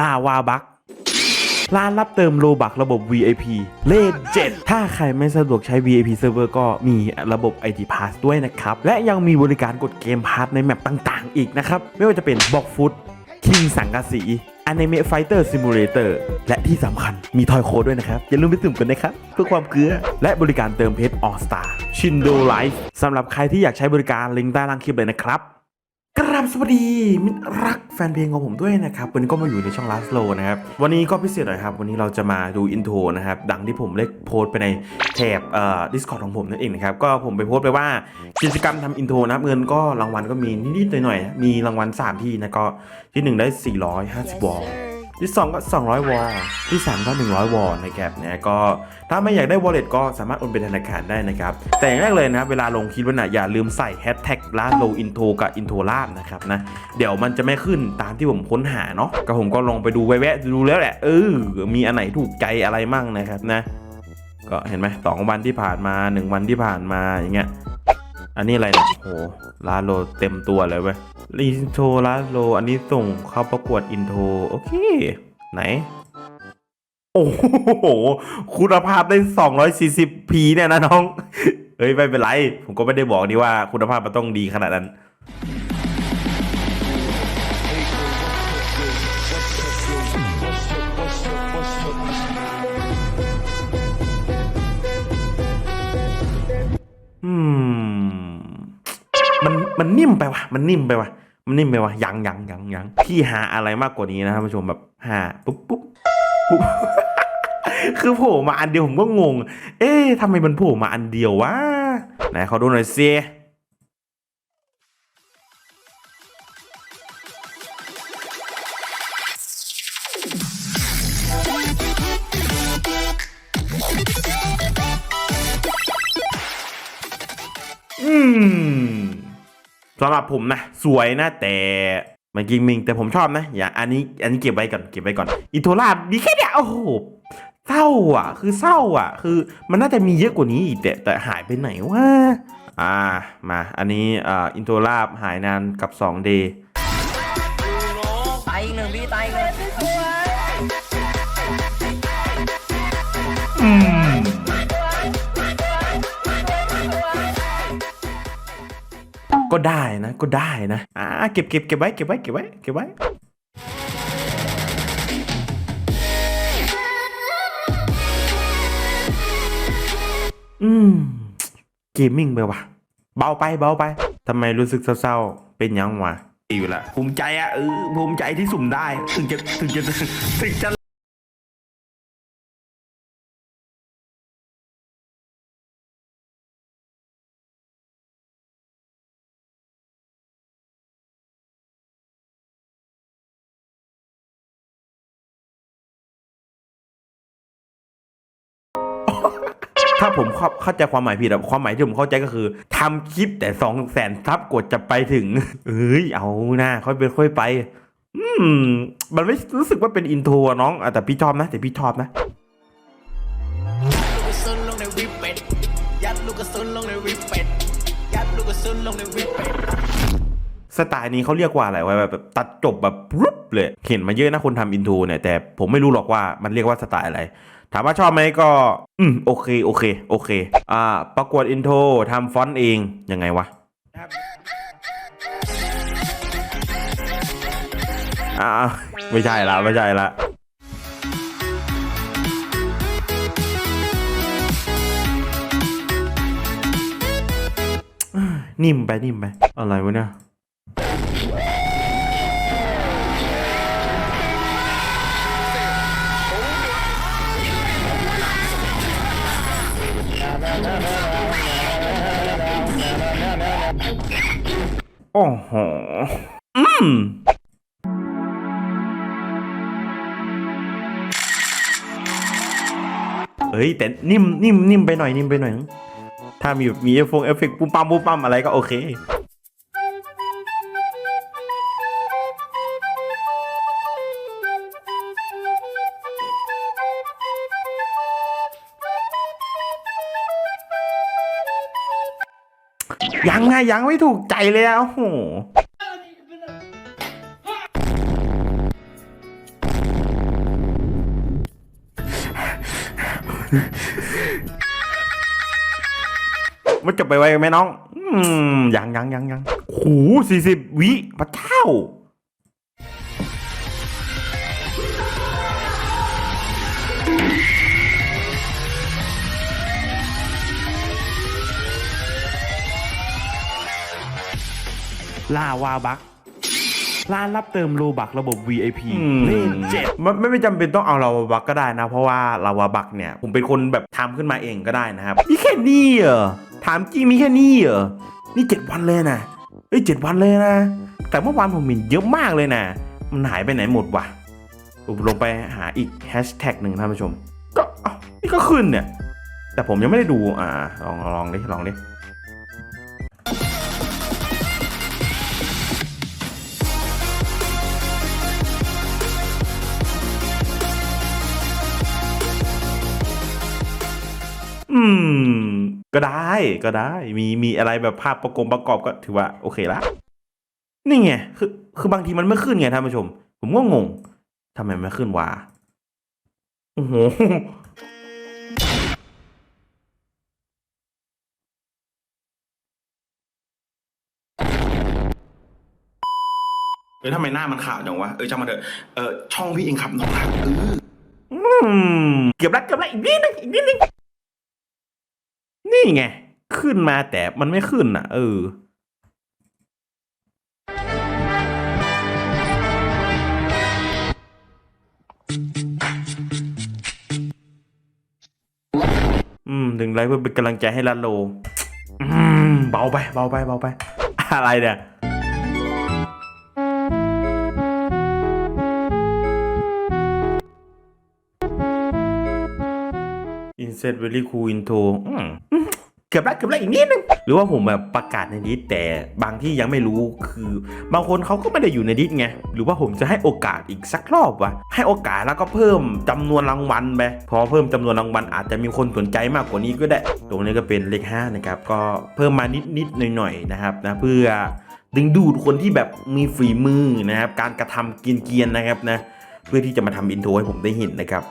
ลาวาบักร้านรับเติมโลบักระบบ VIP เลข7ถ้าใครไม่สะดวกใช้ VIP Server ก็มีระบบ ID Pass ด้วยนะครับ และยังมีบริการกดเกมพาร์ทในแมปต่างๆ อีกนะครับ ไม่ว่าจะเป็นบอกฟุตคิงสังกะสี Anime Fighter Simulator และที่สำคัญมีทอยโค้ดด้วยนะครับ อย่าลืมไปสุ่มกันนะครับ เพื่อความเกลือ และบริการเติมเพชร All Star Shindo Life สำหรับใครที่อยากใช้บริการลิงก์ใต้ล่างคลิปเลยนะครับ สวัสดีมิตรรักแฟนเพลงของผมด้วยนะครับวันนี้ก็มาอยู่ในช่องลาสโลนะครับวันนี้ก็พิเศษหน่อยครับ วันนี้เราจะมาดูอินโทรนะครับดังที่ผมเล็กโพสไปในแถบเอ่อดิสคอร์ดของผมนั่นเองนะครับก็ผมไปโพสไปว่ากิจกรรมทำอินโทรนะครับเงินก็รางวัลก็มีนิดๆหน่อยๆมีรางวัล3ที่นะก็ที่ 1 ได้ 450วอล ที่ 2 ก็ 200 วอลที่ 3 ก็ 100 วอลนะครับนะก็ถ้าไม่อยากได้ wallet ก็สามารถโอนเป็นธนาคารได้นะครับ แต่อย่างแรกเลยนะ เวลาลงคลิปนะอย่าลืมใส่แฮชแท็กลาโลอินโทกับอินโทลาดนะครับนะ เดี๋ยวมันจะไม่ขึ้นตามที่ผมค้นหาเนาะก็ผมก็ลองไปดูแวะๆดูแล้วแหละเออมีอันไหนถูกใจอะไรมั่งนะครับนะ ก็เห็นไหมสองวันที่ผ่านมาหนึ่งวันที่ผ่านมาอย่างเงี้ย อันนี้อะไรเนี่ยโหลาโลเต็มตัวเลยเว้ยอินโทรลาโล อันนี้ส่งเข้าประกวดอินโทรโอเค ไหน โอ้โห คุณภาพได้ 240p เนี่ยนะน้อง เฮ้ย ไม่เป็นไร ผมก็ไม่ได้บอกนี่ว่าคุณภาพมันต้องดีขนาดนั้น มันนิ่มไปวะมันนิ่มไปวะมันนิ่มไปวะยังยังยังยังพี่หาอะไรมากกว่านี้นะท่านผู้ชมแบบหาปุ๊บปุ๊บปุ๊บคือโผล่มาอันเดียวผมก็งง เอ๊ะทำไมมันโผล่มาอันเดียววะไหนเขาดูหน่อยเซ่ สำหรับผมนะ สวยนะแต่มันกิงมิงแต่ผมชอบนะ อย่าอันนี้อันนี้เก็บไว้ก่อนเก็บไว้ก่อนอิโทราดีแค่เนี้ยโอ้โหเศร้าอะ คือเศร้าอะ คือมันน่าจะมีเยอะกว่านี้อีกแต่แต่หายไปไหนวะอ่ามาอันนี้อ่าอินโทราหายนานกับ2เดย์ตายอีกหนึ่งพี่ตายอีกหนึ่ง ก็ได้นะ ก็ได้นะ อ่าเก็บเก็บเก็บไว้เก็บไว้เก็บไว้เก็บไว้ อืมเกมมิ่งไปว่ะ เบาไปเบาไปทำไมรู้สึกเศร้าๆ เป็นยังวะอยู่ละภูมิใจอะเออภูมิใจที่สุ่มได้ ถึงจะถึงจะถึงจะ ถ้าผมเข้าเข้าใจความหมายผิดอะความหมายที่ผมเข้าใจก็คือทำคลิปแต่สองแสนซับกดจะไปถึง เอ้ยเอาหน้าค่อยไปค่อยไป อืม มันไม่รู้สึกว่าเป็นอินโทรน้องอแต่พี่ชอบนะแต่พี่ชอบนะยัดลูกกระสุนลงในวิปเป็ดยัดลูกกระสุนลงในวิปเป็ด สไตล์นี้เขาเรียกว่าอะไรวะแบบตัดจบแบบรุบเลย เห็นมาเยอะนะคนทำอินโทรเนี่ย แต่ผมไม่รู้หรอกว่ามันเรียกว่าสไตล์อะไร ถามว่าชอบไหมก็ อืมโอเคโอเคโอเค อ่า ประกวดอินโทรทำฟอนต์เองยังไงวะอ่าไม่ใช่ละไม่ใช่ละนิ่มไปนิ่มไปอะไรวะเนี่ย โอ้โห อืมเฮ้ย แต่นิ่มนิ่มนิ่มไปหน่อยนิ่มไปหน่อย ถ้ามีแบบมีเอฟเอฟเฟกต์ปุ๊บปั๊มปุ๊บปั๊มอะไรก็โอเค ยังไงยังไม่ถูกใจเลยอะโอ้โหมันจบไปไวไหมน้อง อืมยังยังยังยังโหสี่สิบวิพระเจ้า ลาวาบักร้านรับเติมโลบักระบบ VIP เลขเจ็ดมันไม่ไม่จำเป็นต้องเอาลาวาบักก็ได้นะ เพราะว่าลาวาบักเนี่ย ผมเป็นคนแบบทำขึ้นมาเองก็ได้นะครับนี่แค่นี้เหรอ ถามจริงมีแค่นี้เหรอ นี่เจ็ดวันเลยนะเอ้ยเจ็ดวันเลยนะ แต่เมื่อวานผมเห็นเยอะมากเลยนะ มันหายไปไหนหมดวะผมลงไปหาอีกแฮชแท็กหนึ่งท่านผู้ชม ก็เอ้านี่ก็ขึ้นเนี่ย แต่ผมยังไม่ได้ดู อ่า ลองลองดิลองดิ อืม ก็ได้ก็ได้ มีมีอะไรแบบภาพประกงประกอบก็ถือว่าโอเคละนี่ไงคือคือบางทีมันไม่ขึ้นไงท่านผู้ชม ผมก็งงทำไมไม่ขึ้นวะโอ้โหเออทำไมหน้ามันขาวจังวะ เออจำมาเถอะ เออช่องพี่เองครับน้องรักเออ อืมเกือบละเกือบละอีกนิดนึงอีกนิดนึงนี่ ไง ขึ้นมาแต่มันไม่ขึ้นอะ เอออืมถึงไรเพื่อเป็นกำลังใจให้ลันโล อืม เบาไปเบาไปเบาไป อะไรเนี่ย Insert very cool intro อืมอืม เกือบแล้วเกือบแล้วอีกนิดนึงหรือว่าผมแบบประกาศในดิสแต่บางที่ยังไม่รู้คือบางคนเขาก็ไม่ได้อยู่ในดิสไงหรือว่าผมจะให้โอกาสอีกสักรอบวะให้โอกาสแล้วก็เพิ่มจำนวนรางวัลไปพอเพิ่มจำนวนรางวัลอาจจะมีคนสนใจมากกว่านี้ก็ได้ ตรงนี้ก็เป็นเลข5นะครับก็เพิ่มมานิดนิดหน่อยๆนะครับนะเพื่อดึงดูดคนที่แบบมีฝีมือนะครับการกระทำเกียนๆนะครับนะเพื่อที่จะมาทำอินโทรให้ผมได้เห็นนะครับ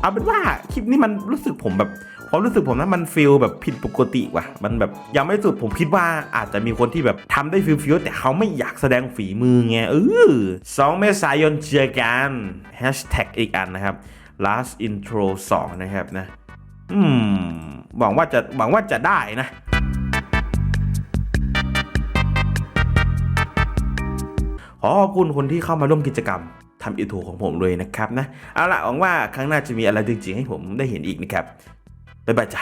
เอาเป็นว่าคลิปนี้มันรู้สึกผมแบบ ความรู้สึกผมนะมันฟีลแบบผิดปกติว่ะ มันแบบยังไม่สุดผมคิดว่าอาจจะมีคนที่แบบทำได้ฟิลฟิลแต่เขาไม่อยากแสดงฝีมือไงเออสองเมษายนเจอกันแฮชแท็กอีกอันนะครับ last intro 2 นะครับนะ อืม หวังว่าจะ หวังว่าจะได้นะขอขอบคุณคนที่เข้ามาร่วมกิจกรรมทำอิทรของผมเลยนะครับนะ เอาละหวังว่าครั้งหน้าจะมีอะไรจริงๆให้ผมได้เห็นอีกนะครับ Бебетя.